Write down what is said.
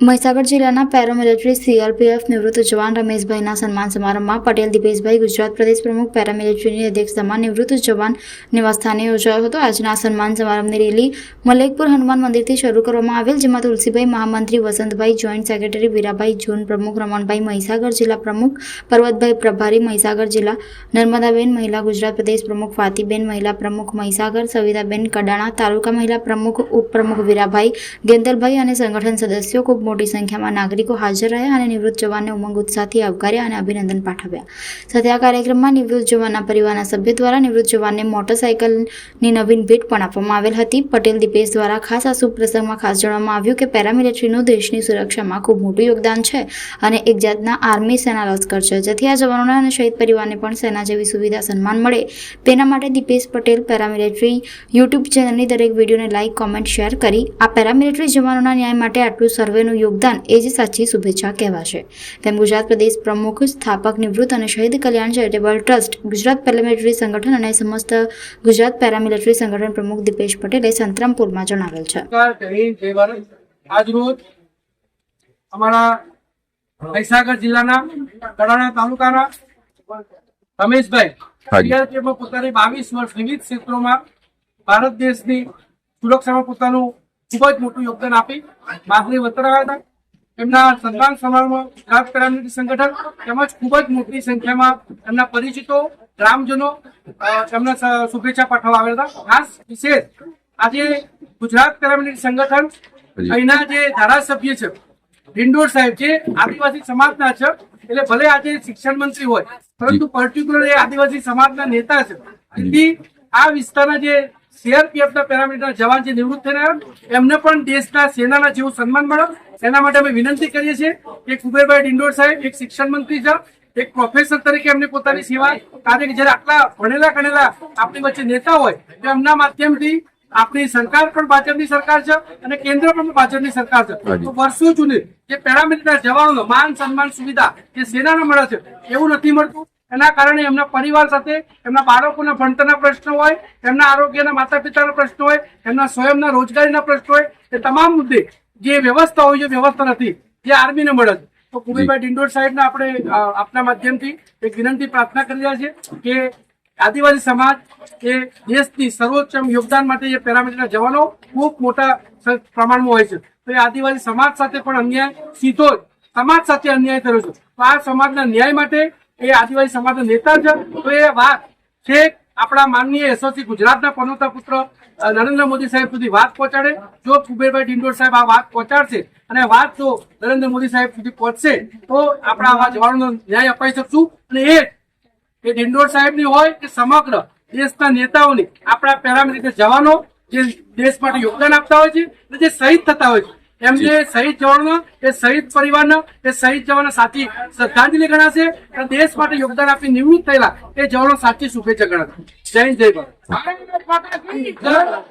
મહીસાગર જિલ્લાના paramilitary CRPF નિવૃત્ત જવાન રમેશભાઈના સન્માન સમારંભમાં પટેલ દિપેશભાઈ ગુજરાત પ્રદેશ પ્રમુખ પેરામિલિટરીની અધ્યક્ષતામાં નિવૃત્ત જવાન નિવાસસ્થાને યોજાયો હતો. આજના સન્માન સમારંભની રેલી મલેકપુર હનુમાન મંદિરથી શરૂ કરવામાં આવેલ, જેમાં તુલસીભાઈ મહામંત્રી, વસંતભાઈ જોઈન્ટ સેક્રેટરી, વીરાભાઈ જૂન પ્રમુખ, રમણભાઈ મહીસાગર જિલ્લા પ્રમુખ, પર્વતભાઈ પ્રભારી મહીસાગર જિલ્લા, નર્મદાબેન મહિલા ગુજરાત પ્રદેશ પ્રમુખ, ફાતીબેન મહિલા પ્રમુખ મહીસાગર, સવિતાબેન કડાણા તાલુકા મહિલા પ્રમુખ, ઉપપ્રમુખ વીરાભાઈ ગેંદલભાઈ અને સંગઠન સદસ્યો ખૂબ મોટી સંખ્યામાં નાગરિકો હાજર રહ્યા અને નિવૃત્ત જવાનને ઉમંગ ઉત્સાહથી આવકાર્યા અને અભિનંદન પાઠવ્યા. સાથે આ કાર્યક્રમમાં નિવૃત્ત જવાનના પરિવારના સભ્ય દ્વારા નિવૃત્ત જવાનને મોટરસાયકલની નવીન ભેટ પણ આપવામાં આવેલ હતી. પટેલ દીપેશ દ્વારા ખાસ આ શુભ પ્રસંગમાં ખાસ જણાવવામાં આવ્યું કે પેરામિલિટરીનું દેશની સુરક્ષામાં ખૂબ મોટું યોગદાન છે અને એક જાતના આર્મી સેના લશ્કર છે. જેથી આ જવાનોના અને શહીદ પરિવારને પણ સેના જેવી સુવિધા સન્માન મળે. તેના માટે દીપેશ પટેલ પેરામિલિટરી યુટ્યુબ ચેનલની દરેક વિડીયોને લાઇક કોમેન્ટ, શેર કરી આ પેરામિલિટરી જવાનોના ન્યાય માટે આટલું સર્વેનું યોગદાન એ જ સાચી શુભેચ્છા કહેવાશે. તેમ ગુજરાત પ્રદેશ પ્રમુખ સ્થાપક નિવૃત્ત અને શહીદ કલ્યાણ ચેરિટેબલ ટ્રસ્ટ ગુજરાત પેરામિલિટરી સંગઠન અને સમસ્ત ગુજરાત પેરામિલિટરી સંગઠન પ્રમુખ દીપેશ પટેલે સંતરામપુરમાં જણાવેલ છે. આજરોજ અમારા મહીસાગર જિલ્લાના કડાણા તાલુકાના રમેશભાઈ હાજી. પોતાની બાવીસ વર્ષ વિવિધ ક્ષેત્રોમાં ભારત દેશની સુરક્ષામાં પોતાનું ખૂબ જ મોટું યોગદાન આપી. માગણી વતરાયા હતા. એમના સન્માન સમારોહમાં ગુજરાત પેરામિલિટરી સંગઠન તેમજ ખૂબ જ મોટી સંખ્યામાં એમના પરિચિતો ગ્રામજનો એમને શુભેચ્છા પાઠવવા આવેલા હતા. ખાસ વિશેષ આજે ગુજરાત પેરામિલિટરી સંગઠન અહીંના જે ધારાસભ્ય છે ડિંડોર સાહેબ જે આદિવાસી સમાજના છે એટલે ભલે આજે શિક્ષણ મંત્રી હોય પરંતુ પર્ટિક્યુલર એ આદિવાસી સમાજના નેતા છે. આ વિસ્તારના જે સીઆરપીએફ ના પેરામિલિટરી જવાન જે નિવૃત્ત આવ્યા, એમને પણ દેશના સેનાના જેવું સન્માન મળે. એના માટે અમે વિનંતી કરીએ છીએ કે કુબેરભાઈ ડિંડોર સાહેબ એક શિક્ષણ મંત્રી છે એક પ્રોફેસર તરીકે એમને પોતાની સેવા કાર્ય જયારે આટલા ભણેલા ગણેલા આપણી વચ્ચે નેતા હોય તો એમના માધ્યમથી આપણી સરકાર પણ ભાજપની સરકાર છે અને કેન્દ્ર પણ ભાજપની સરકાર છે. તો વર્ષો જૂની જે પેરામિલિટરી જવાનોનો માન સન્માન સુવિધા જે સેનાને મળે છે એવું નથી મળતું. એના કારણે એમના પરિવાર સાથે એમના બાળકોના ભણતરના પ્રશ્નો હોય એમના આરોગ્યના માતા પિતાના પ્રશ્નો હોય એમના સ્વયંના રોજગારીના પ્રશ્નો હોય એ તમામ મુદ્દે જે વ્યવસ્થા હોય છે વ્યવસ્થા નથી જે આર્મીને મળે છે. તો કુબીભાઈ ડિંડોર સાહેબને આપણે આપના માધ્યમથી એક વિનંતી પ્રાર્થના કરી રહ્યા છે કે આદિવાસી સમાજ એ દેશની સર્વોચ્ચ યોગદાન માટે જે પેરામિલિટરીના જવાનો ખૂબ મોટા પ્રમાણમાં હોય છે. તો એ આદિવાસી સમાજ સાથે પણ અન્યાય સીધો જ સમાજ સાથે અન્યાય થયો છે. તો આ સમાજના ન્યાય માટે એ આદિવાસી સમાજના નેતા છે તો એ વાત છેક આપણા માનનીય એસઓસી ગુજરાતના પનોતા પુત્ર નરેન્દ્ર મોદી સાહેબ સુધી વાત પહોંચાડે. જો કુબેરભાઈ ડિંડોર સાહેબ આ વાત પહોંચાડશે અને વાત જો નરેન્દ્ર મોદી સાહેબ સુધી પહોંચશે, તો આપણા આવા જવાનોનો ન્યાય અપાઈ શકશું. અને એ કે ડિંડોર સાહેબની હોય કે સમગ્ર દેશના નેતાઓની, આપણા પેરામિલિટરી જવાનો જે દેશ માટે યોગદાન આપતા હોય છે અને જે શહીદ થતા હોય છે એમને શહીદ જવાનો એ શહીદ પરિવારનો એ શહીદ જવાનો સાચી શ્રદ્ધાંજલિ ગણાશે અને દેશ માટે યોગદાન આપી નિવૃત્ત થયેલા એ જવાનો સાચી શુભેચ્છા ગણાશે. જય જય ભારત.